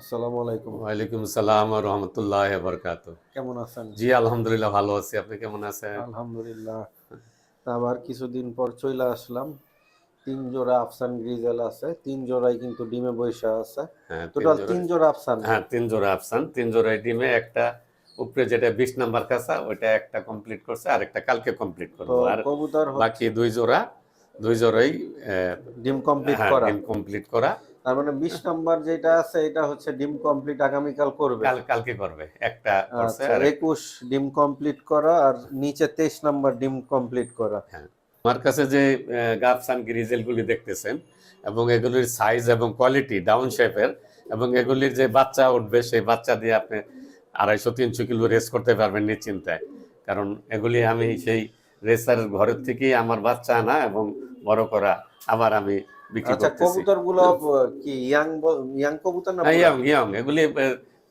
আসসালামু আলাইকুম। ওয়ালাইকুম সালাম রহমতুল্লাহ বরকাত কেমন আছেন? জি আলহামদুলিল্লাহ ভালো আছি। আপনি কেমন আছেন? আলহামদুলিল্লাহ। আবার কিছুদিন পর চলে আসলাম। তিন জোড়া আফসান গ্রিজেল আছে। তিন জোড়াই কিন্তু ডিমে বৈশা আছে। হ্যাঁ তিন টোটাল তিন জোড়া আফসান। হ্যাঁ তিন জোড়া আফসান। তিন জোড়ায় ডিমে একটা উপরে যেটা বিশ নাম্বার কাঁচা ওইটা একটা কমপ্লিট করছে আর একটা কালকে কমপ্লিট করব। আর কবুতর বাকি দুই জোড়া দুই জোড়াই ডিম কমপ্লিট হ্যাঁ, করা। ডিম কমপ্লিট করা। তার মানে বিশ নাম্বার যেটা আছে এটা হচ্ছে ডিম কমপ্লিট আগামীকাল করবে। কাল কালকে করবে। একটা করছে আচ্ছা আর একুশ ডিম কমপ্লিট করা আর নিচে তেইশ নাম্বার ডিম কমপ্লিট করা। আমার কাছে যে গাফসান গ্রিজেল গুলি দেখতেছেন এবং এগুলির সাইজ এবং কোয়ালিটি ডাউন শেপের এবং এগুলির যে বাচ্চা উঠবে সেই বাচ্চা দিয়ে আপনি আড়াইশো তিনশো কিলো রেস করতে পারবেন নিশ্চিন্তায় কারণ এগুলি আমি সেই রেসার ঘরের থেকেই আমার বাচ্চা আনা এবং বড় করা আবার আমি আচ্ছা কবুতরগুলো কি ইয়াং ইয়াং কবুতর না ইয়ং ইয়ং। এগুলি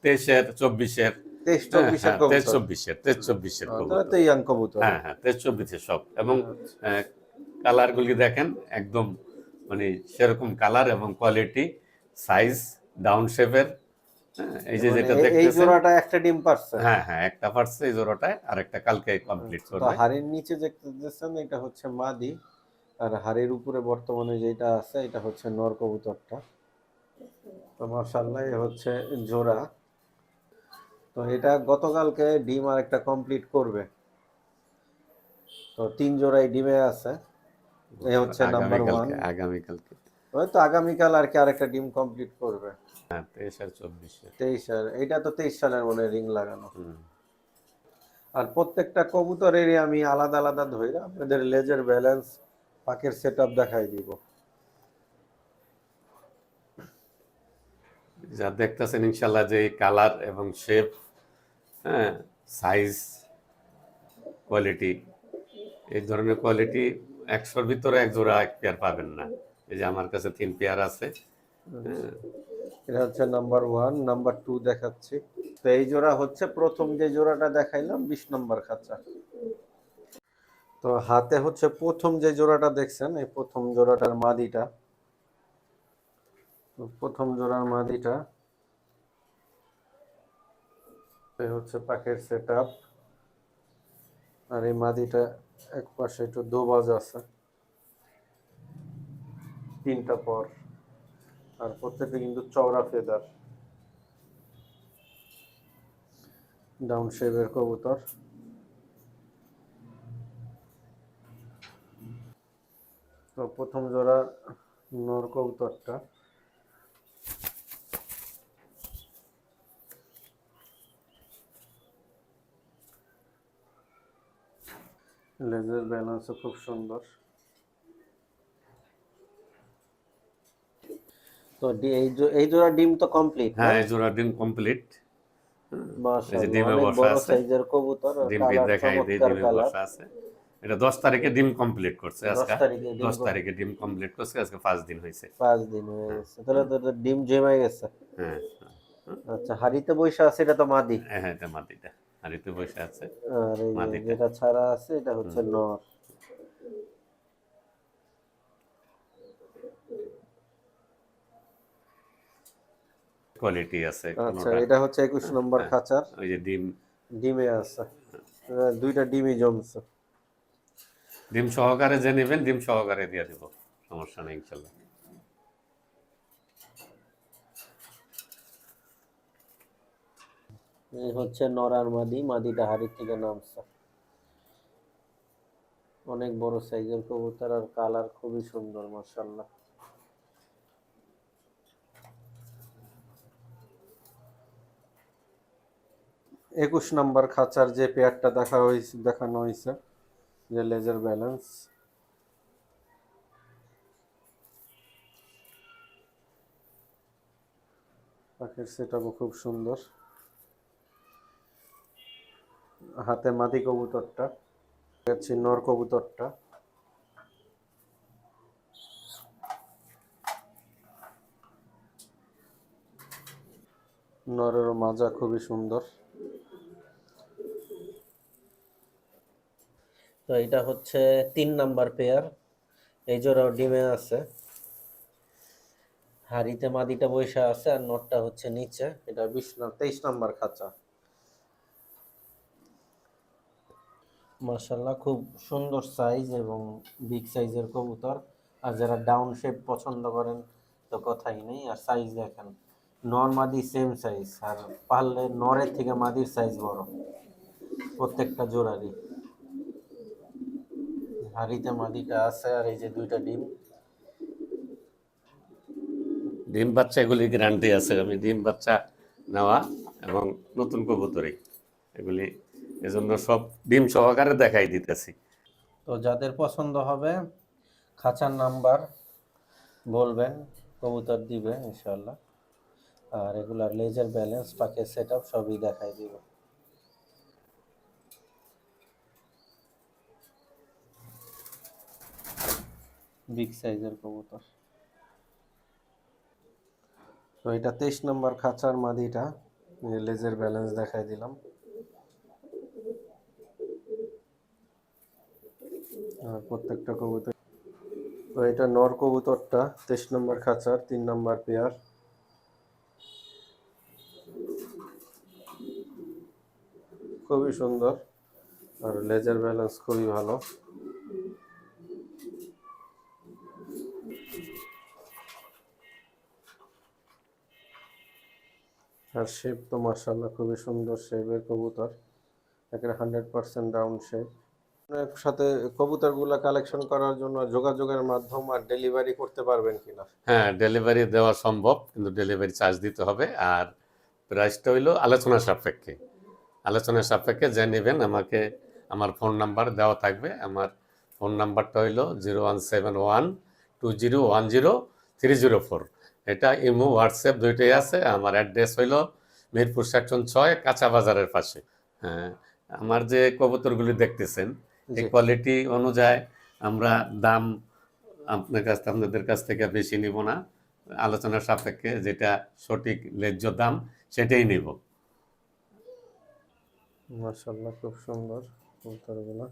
তেইশের চব্বিশের। তেইশ চব্বিশের হ্যাঁ, তেইশ চব্বিশের তেইশ চব্বিশের কবুতর। ইয়াং কবুতর। হ্যাঁ হ্যাঁ তেইশ চব্বিশের সব। এবং আচ্ছা। কালার গুলি দেখেন একদম মানে সেরকম কালার এবং কোয়ালিটি সাইজ ডাউন শেপের। এই যে মানে যেটা এই জোড়াটা একটা ডিম পারছে। হ্যাঁ হ্যাঁ একটা পারছে এই জোড়াটায় আর একটা কালকে কমপ্লিট করবে। হাড়ির নিচে দেখতেছেন এটা হচ্ছে মাদি। আর হাড়ির উপরে বর্তমানে যেটা আছে এটা হচ্ছে নর কবুতরটা। তো মার্শাল্লাহ এ হচ্ছে জোড়া। তো এটা গতকালকে ডিম আর একটা কমপ্লিট করবে। তো তিন জোড়াই ডিমে আছে। এ হচ্ছে নাম্বার ওয়ান আগামীকালকে। আগামীকালকে হয়তো আগামীকাল আর কি আরেকটা ডিম কমপ্লিট করবে। হ্যাঁ তেইশ আর চব্বিশে তেইশ সাল এটা তো তেইশ সালের মনে রিং লাগানো। আর প্রত্যেকটা কবুতরেরই আমি আলাদা আলাদা ধরে আপনাদের লেজের ব্যালেন্স পাকের সেট আপ দেখাই দিব। যা দেখতেছেন ইনশাল্লাহ যে কালার এবং শেপ হ্যাঁ সাইজ কোয়ালিটি এই ধরনের কোয়ালিটি একশোর ভিতরে এক জোড়া এক পেয়ার পাবেন না। এই যে আমার কাছে তিন পেয়ার আছে। হ্যাঁ, এটা হচ্ছে নাম্বার ওয়ান নাম্বার টু দেখাচ্ছি। তো এই জোড়া হচ্ছে প্রথম যে জোড়াটা দেখাইলাম বিশ নম্বর খাঁচা। তো হাতে হচ্ছে প্রথম যে জোড়াটা দেখছেন, এই প্রথম জোড়াটার মাদিটা। প্রথম জোড়ার মাদিটা। এই হচ্ছে পাখের সেট আর এই মাদিটা এক পাশে একটু দোবাজ আছে। তিনটা পর। আর প্রত্যেকটা কিন্তু চওড়া ফেদার ডাউন শেপের কবুতর। তো প্রথম জোড়া নর কবুতরটা। লেজের ব্যালেন্সও খুব সুন্দর। তো ডি- এই এই জোড়া ডিম তো কমপ্লিট হ্যাঁ এই জোড়া ডিম কমপ্লিট এই যে ডিমে বসা বড় আছে। সাইজের কবুতর আর ডিম দেখাই দিই ডিমে বসা আছে। এটা দশ তারিখে ডিম কমপ্লিট করছে আজকে। দশ তারিখে ডিম কমপ্লিট করছে আজকে পাঁচ দিন হয়েছে। পাঁচ দিন হয়ে গেছে তাহলে তো তো ডিম জমে গেছে? হ্যাঁ। আচ্ছা হাড়িতে বৈশা আছে এটা তো মাদি? হ্যাঁ হ্যাঁ এটা মাটিটা হাড়িতে বসে আছে। আর মাদিটা। যেটা ছাড়া আছে এটা হচ্ছে নর। কোয়ালিটি আছে আচ্ছা এটা হচ্ছে একুশ নম্বর হ্যাঁ। খাঁচার। ওই যে ডিম। ডিমে আছে। দুইটা ডিমই জমছে। ডিম সহকারে যে নেবেন, ডিম সহকারে দিয়ে দেবো। সমস্যা নেই, ইনশাল্লাহ। হচ্ছে নরার মাদি, মাদিটা হাড়ির থেকে নামছে। অনেক বড় সাইজের কবুতর, আর কালার খুবই সুন্দর, মাশাআল্লাহ। একুশ নাম্বার খাঁচার যে পেয়ারটা দেখা হয়েছে দেখানো হয়েছে লেজার ব্যালেন্স পাখির সেটআপও খুব সুন্দর। হাতে মাদি কবুতরটা, হচ্ছে নর কবুতরটা। নরের মাজা খুবই সুন্দর। এটা হচ্ছে তিন নাম্বার পেয়ার এই জোড়াও ডিমে আছে। হাড়িতে মাদিটা বৈশা আছে আর নটটা হচ্ছে নিচে। এটা বিশ তেইশ নাম্বার খাঁচা। মার্শাল্লাহ খুব সুন্দর সাইজ এবং বিগ সাইজের কবুতর। আর যারা ডাউন শেপ পছন্দ করেন, তো কথাই নেই। আর সাইজ দেখেন, নর, মাদি সেম সাইজ আর পারলে নরের থেকে মাদির সাইজ বড়। প্রত্যেকটা জোড়ারই। হাড়িতে মাদিটা আছে আর এই যে দুইটা ডিম। ডিম বাচ্চা এগুলি গ্যারান্টি আছে। আমি ডিম বাচ্চা নেওয়া এবং নতুন কবুতরি এগুলি এজন্য সব ডিম সহকারে দেখাই দিতেছি। তো যাদের পছন্দ হবে খাঁচার নাম্বার বলবেন কবুতর দিবে ইনশাল্লাহ আর রেগুলার লেজার ব্যালেন্স পাকে সেট আপ সবই দেখাই দিব। বিগ সাইজের কবুতর। তো এটা তেইশ নম্বর খাঁচার মাদিটা লেজের ব্যালেন্স দেখাই দিলাম। আর প্রত্যেকটা কবুতর তো এটা নর কবুতরটা, তেইশ নম্বর খাঁচার, তিন নম্বর পেয়ার খুবই সুন্দর, আর লেজার ব্যালেন্স খুবই ভালো। আর শেপ তো মার্শাল্লাহ খুবই সুন্দর শেপের কবুতর। একেবারে হান্ড্রেড পার্সেন্ট রাউন্ড শেপ সাথে কবুতরগুলো কালেকশন করার জন্য যোগাযোগের মাধ্যম আর ডেলিভারি করতে পারবেন কিনা? হ্যাঁ ডেলিভারি দেওয়া সম্ভব, কিন্তু ডেলিভারি চার্জ দিতে হবে। আর প্রাইসটা হইল আলোচনা সাপেক্ষে। আলোচনা সাপেক্ষে যে নেবেন, আমাকে আমার ফোন নাম্বার দেওয়া থাকবে। আমার ফোন নাম্বারটা হইল zero one seven one two zero one zero three zero four এটা ইমো হোয়াটসঅ্যাপ দুইটাই আছে। আমার অ্যাড্রেস হইল মিরপুর সেকশন ছয় কাঁচা বাজারের পাশে। হ্যাঁ আমার যে কবুতরগুলি দেখতেছেন এই জি। কোয়ালিটি অনুযায়ী আমরা দাম আপনার কাছ আপনাদের কাছ থেকে বেশি নিব না। আলোচনার সাপেক্ষে যেটা সঠিক ন্যায্য দাম সেটাই নিব। মার্শাল্লাহ খুব সুন্দর কবুতরগুলো।